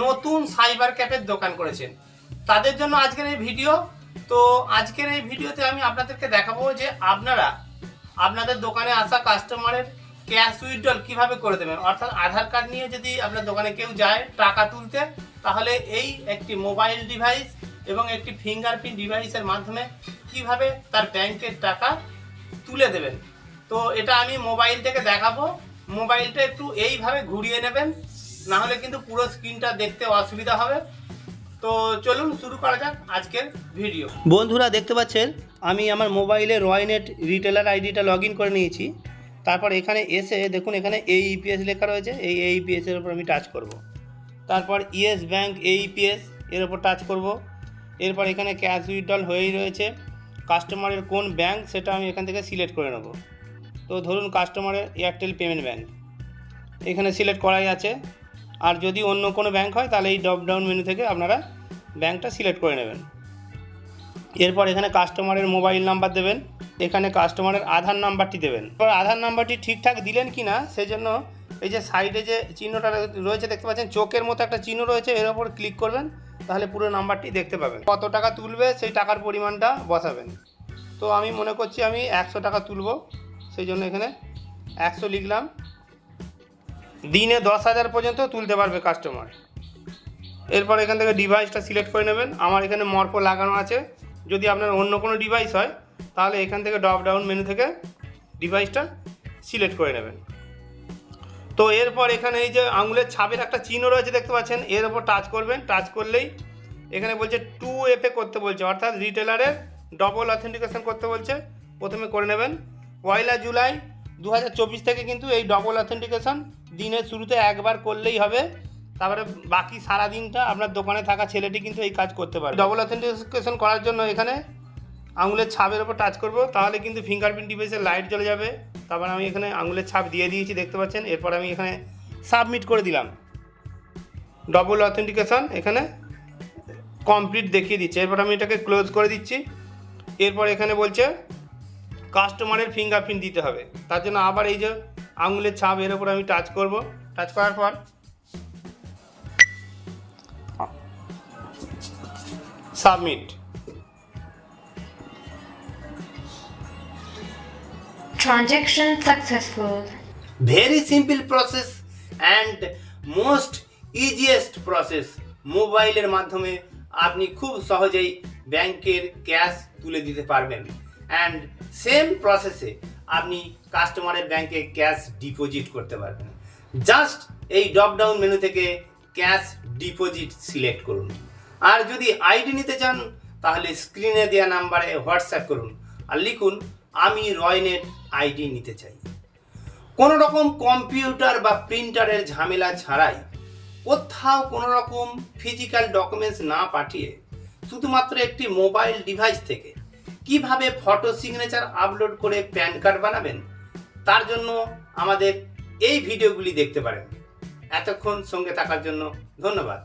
নতুন সাইবার ক্যাফের দোকান করেছেন। তাদের জন্য আজকের এই ভিডিও। তো আজকের এই ভিডিওতে আমি আপনাদেরকে দেখাবো যে আপনারা আপনাদের দোকানে আসা কাস্টমারের ক্যাশ উইথড্রল কীভাবে করে দেবেন। অর্থাৎ আধার কার্ড নিয়ে যদি আপনার দোকানে কেউ যায় টাকা তুলতে, তাহলে এই একটি মোবাইল ডিভাইস এবং একটি ফিঙ্গারপ্রিন্ট ডিভাইসের মাধ্যমে কীভাবে তার ব্যাংকের টাকা তুলে দেবেন। তো এটা আমি মোবাইল থেকে দেখাবো। মোবাইলটা একটু এইভাবে ঘুরিয়ে নেবেন। না হলে কিন্তু পুরো স্ক্রিনটা দেখতে অসুবিধা হবে। তো চলুন শুরু করা যাক আজকের ভিডিও। বন্ধুরা, দেখতে পাচ্ছেন, আমি আমার মোবাইলে রয়নেট রিটেলার আইডিটা লগ করে নিয়েছি। তারপর এখানে এসে দেখুন, এখানে এই ইপিএস লেখা রয়েছে। এই এইপিএস এর উপর আমি টাচ করব। তারপর ইয়েস ব্যাঙ্ক এইপিএস এর উপর টাচ করব। এরপর এখানে ক্যাশ উইথড্রল হয়েই রয়েছে। কাস্টমারের কোন ব্যাঙ্ক সেটা আমি এখান থেকে সিলেক্ট করে নেব। তো ধরুন কাস্টমারের এয়ারটেল পেমেন্ট ব্যাঙ্ক এখানে সিলেক্ট করাই আছে। আর যদি অন্য কোনো ব্যাংক হয়, তাহলে এই ড্রপ ডাউন মেনু থেকে আপনারা ব্যাংকটা সিলেক্ট করে নেবেন। এরপর এখানে কাস্টমারের মোবাইল নাম্বার দেবেন। এখানে কাস্টমারের আধার নাম্বারটি দেবেন। এরপর আধার নাম্বারটি ঠিকঠাক দিলেন কি না সেই জন্য এই যে সাইডে যে চিহ্নটা রয়েছে, দেখতে পাচ্ছেন, চোখের মতো একটা চিহ্ন রয়েছে, এর ওপর ক্লিক করবেন, তাহলে পুরো নাম্বারটি দেখতে পাবেন। কত টাকা তুলবে, সেই টাকার পরিমাণটা বসাবেন। তো আমি মনে করছি আমি একশো টাকা তুলব, সেই জন্য এখানে একশো লিখলাম। দিনে দশ হাজার পর্যন্ত তুলতে পারবে কাস্টমার এরপর এখান থেকে ডিভাইসটা সিলেক্ট করে নেবেন। আমার এখানে মর্পো লাগানো আছে। যদি আপনার অন্য কোনো ডিভাইস হয়, তাহলে এখান থেকে ড্রপ ডাউন মেনু থেকে ডিভাইসটা সিলেক্ট করে নেবেন। তো এরপর এখানে এই যে আঙুলের ছাপের একটা চিহ্ন রয়েছে দেখতে পাচ্ছেন, এর ওপর টাচ করবেন। টাচ করলেই এখানে বলছে টু এফে করতে বলছে, অর্থাৎ রিটেলারের ডবল অথেন্টিকেশন করতে বলছে। প্রথমে করে নেবেন। পয়লা জুলাই দু হাজার চব্বিশ থেকে কিন্তু এই ডবল অথেন্টিকেশন দিনের শুরুতে একবার করলেই হবে। তারপরে বাকি সারা দিনটা আপনার দোকানে থাকা ছেলেটি কিন্তু এই কাজ করতে পারে ডবল অথেন্টিকেশন করার জন্য এখানে আঙুলের ছাপের ওপর টাচ করব, তাহলে কিন্তু ফিঙ্গারপ্রিন্ট ডিভাইসের লাইট জ্বলে যাবে। তারপর আমি এখানে আঙুলের ছাপ দিয়ে দিয়েছি, দেখতে পাচ্ছেন? এরপর আমি এখানে সাবমিট করে দিলাম। ডবল অথেন্টিকেশন এখানে কমপ্লিট দেখিয়ে দিচ্ছে। এরপর আমি এটাকে ক্লোজ করে দিচ্ছি। এরপর এখানে বলছে কাস্টমারের ফিঙ্গারপ্রিন্ট দিতে হবে। তার জন্য আবার এই যে আঙুলের ছাপ এর উপর আমি টাচ করব। টাচ করার পর submit Transaction successful. Very simple process and most easiest process মোবাইলের মাধ্যমে আপনি খুব সহজেই ব্যাংকের ক্যাশ তুলে দিতে পারবেন। অ্যান্ড সেম প্রসেসে আপনি কাস্টমারের ব্যাংকে ক্যাশ ডিপোজিট করতে পারবেন। জাস্ট এই ড্রপ ডাউন মেনু থেকে ক্যাশ ডিপোজিট সিলেক্ট করুন। আর যদি আইডি নিতে চান, তাহলে স্ক্রিনে দেওয়া নাম্বারে হোয়াটসঅ্যাপ করুন আর লিখুন, আমি রয়নেট আইডি নিতে চাই। কোনো রকম কম্পিউটার বা প্রিন্টারের ঝামেলা ছাড়াই কোথাও কোনো রকম ফিজিক্যাল ডকুমেন্টস না পাঠিয়ে শুধুমাত্র একটি মোবাইল ডিভাইস থেকে কীভাবে ফটো সিগনেচার আপলোড করে প্যান কার্ড বানাবেন, তার জন্য আমাদের এই ভিডিওগুলি দেখতে পারেন। এতক্ষণ সঙ্গে থাকার জন্য ধন্যবাদ।